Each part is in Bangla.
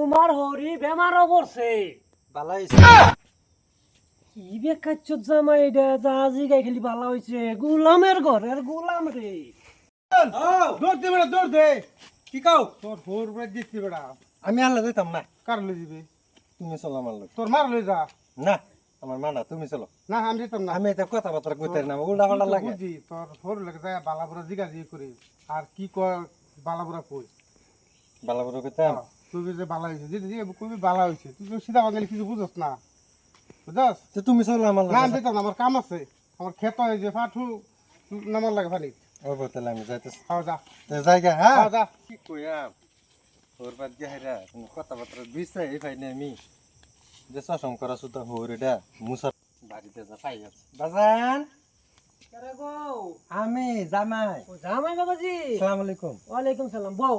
তোমার হরি বেমারও পড়ছে। বালাই কি বেকাচ্ছ জামাই এটা জাহাজি গাই খালি ভালো হয়েছে গুলামের ঘরের গুলাম রে। দৌড় দে বেড়া দৌড় দে। কি কাও? তোর বেড়া দিচ্ছি বেড়া। আমি আল্লাহ দিতাম না। কার লই দিবি? তুমি চলো আমার লোক তোর মার লই যা। না আমার মানা তুমি চলো। না আমি দিতাম না। আমি এটা কথাবার্তা কইতে না উল্টা পাল্টা লাগে। বুঝি তোর ফোর লাগে যায় বালাবুরা জিগা জিগি করি আর কি কয় বালাবুরা কই? কইতাম? তুই যে বালা হয়েছে যেটা জিগা কবি বালা হয়েছে তুই তো সিধা বাঙালি কিছু বুঝস না। বুঝস? তো তুমি চলো আমার না আমি না আমার কাম আছে। আমার ক্ষেত হয় যে ফাটু নামার লাগে ফানি ও বলতে আমি যাইতেছি। খাওয়া যা। তো জায়গা হ্যাঁ? যা। কি কইয়াম ওর বাদ দিয়ে হেরা কোনো কথাবার্তা দিছে এই ফাইনে আমি। যে সসম করা সুতা হরিটা মুসার বাড়িতে যা পাই আছে। বাজান? আমি জামাই। জামাই বাবাজি? আসসালামু আলাইকুম। ওয়ালাইকুম সালাম বউ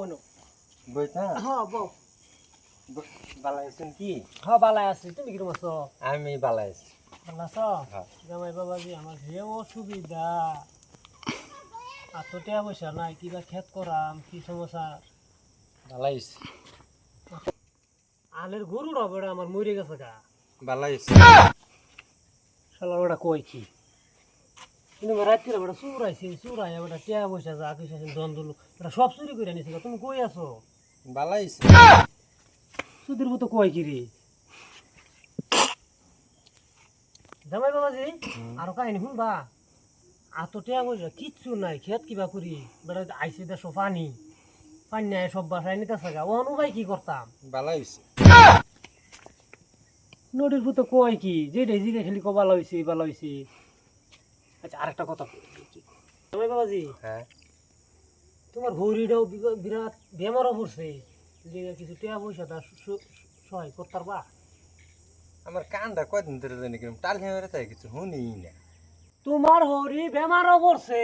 বইতা হ্যাঁ বউ। বালা আছেন কি? হ্যাঁ বালাই আছি। তুমি কিরম আছো? আমি বালা আছি। ভালো আছো? হ্যাঁ। জামাই বাবাজি আমার যে অসুবিধা। এত টাকা পয়সা নাই কিবা খেত করাম কি সমস্যা? বালা আছি। আলের হবে আমার মরে গেছে গা। বালা আছি। শালা ওটা কই কি? কিন্তু রাত্রিরে ওটা চুরাইছে চুরাই ওটা টিয়া পয়সা যা কিছু আছে দ্বন্দ্ব ওটা সব চুরি করে নিছে তুমি কই আছো? বালা আছি। সুদের মতো কয় কি রে? জামাই বাবাজি আরও কাহিনী শুনবা? আতো টিয়া পয়সা কিচ্ছু নাই খেত কিবা করি। বেড়া আইসি দেশো পানি পানি নাই সব বাসায় নিতেছে গা। ও অনুবাই কি করতাম? বালা আছি নদীর ভূত কয় কি? যে জিগে খেলি কবা লইছি বা লইছি আচ্ছা আরেকটা কথা। জামাই বাবাজি হ্যাঁ। তোমার হরিটাও বিরাট বেমারও পড়ছে। যে কিছু টিয়া পয়সা তা সহায় করতে পারবা আমার কানটা কয়দিন ধরে জানি কিরম টাল হেঁড়ে তাই কিছু শুনি না। তোমার হরি বেমারও পড়ছে।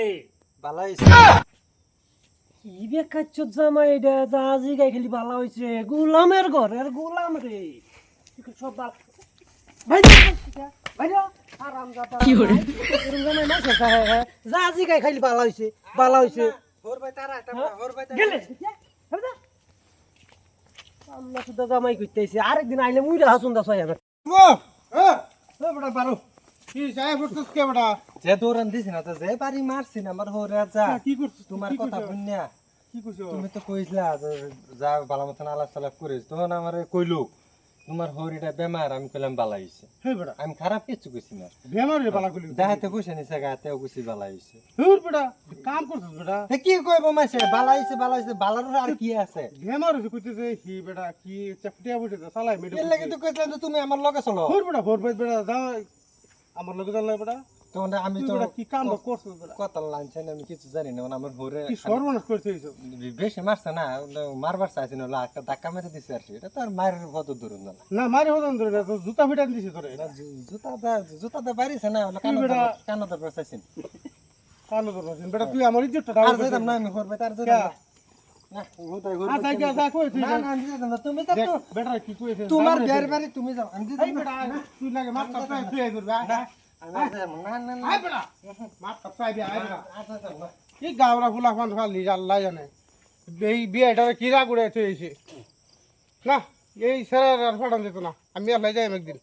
বালা আছি কি বেকাচ্ছ জামাই এটা জাহাজি গাই খালি ভালো হয়েছে গুলামের ঘরের গুলাম রে। সব বাল ভাই ভাই কি হরে জামাই না শেখা হ্যাঁ হ্যাঁ। জাহাজি গাই খালি ভালো হয়েছে হয়েছে ভাই তারা গেলে আল্লাহ সুদা জামাই করতেছে আরেকদিন আইলে মুইরা হাসুন দাস ও এ বেড়া বারো। কি চাই ফুটছিস কে বেড়া যে দৌড়ান দিছি না তো যে বাড়ি মারছি না আমার হরে যা কি করছিস তোমার কথা কইছো? কি কইছো তুমি তো কইছিলা যা ভালো মতন আলাপ সালাপ করিস তখন আমারে কইলো। তোমার হরিটা বেমার আমি কইলাম বালা হইছে। হে আমি খারাপ কিছু কইছি না। বেমার রে বালা গুলি দাহাতে কইছে নিছে গাতেও কইছি বালা হইছে। হুর বেড়া কাম করছিস বেটা। হে কি কইব মাসে? বালা হইছে বালা হইছে বালার আর কি আছে? বেমার হইছে কইতেছে হি বেটা কি চাপটিয়া বুঝতে চালাই মেডে এর লাগি তো কইছিলাম তুমি আমার লগে চলো। হুর বেটা ভোর বেড়া যাও আমার লগে চলো বেড়া তখন আমি তো কি কাম করছিস বেড়া কথা আমি কিছু জানি না মানে আমার হরে কি সর্বনাশ করছিস এইসব বেশি মারছে না মারবার চাইছি না একটা ধাক্কা মেরে দিছে আর এটা তো আর মায়ের কত দূর না না মারি হতাম ধরে না তো জুতা ফিটান দিছি তোরে। জুতা দা জুতা দা বাড়িছে না কানো বেটা? কানো দা বসাইছেন কানো তোর বেড়া তুই আমার ইজ্জতটা আর যাইতাম না আমি করবে তার যাইতাম না। না। হুদাই আ যাই গা যা কই তুই না না আমি যাইতাম না। তুমি তো দেখ বেটা কি কইছিস? তোমার বিয়ার বাড়ি তুমি যাও। বেটা তুই লাগে মার কাপ তুই করবে আর। কি গাওরা ফুলা ফান ফালি লাই জানে? এই বিয়েটারে কিরা গুড়ে থইছে না, এই স্যার আর ফাটান দিত না। আমি আল্লাহ যাই একদিন।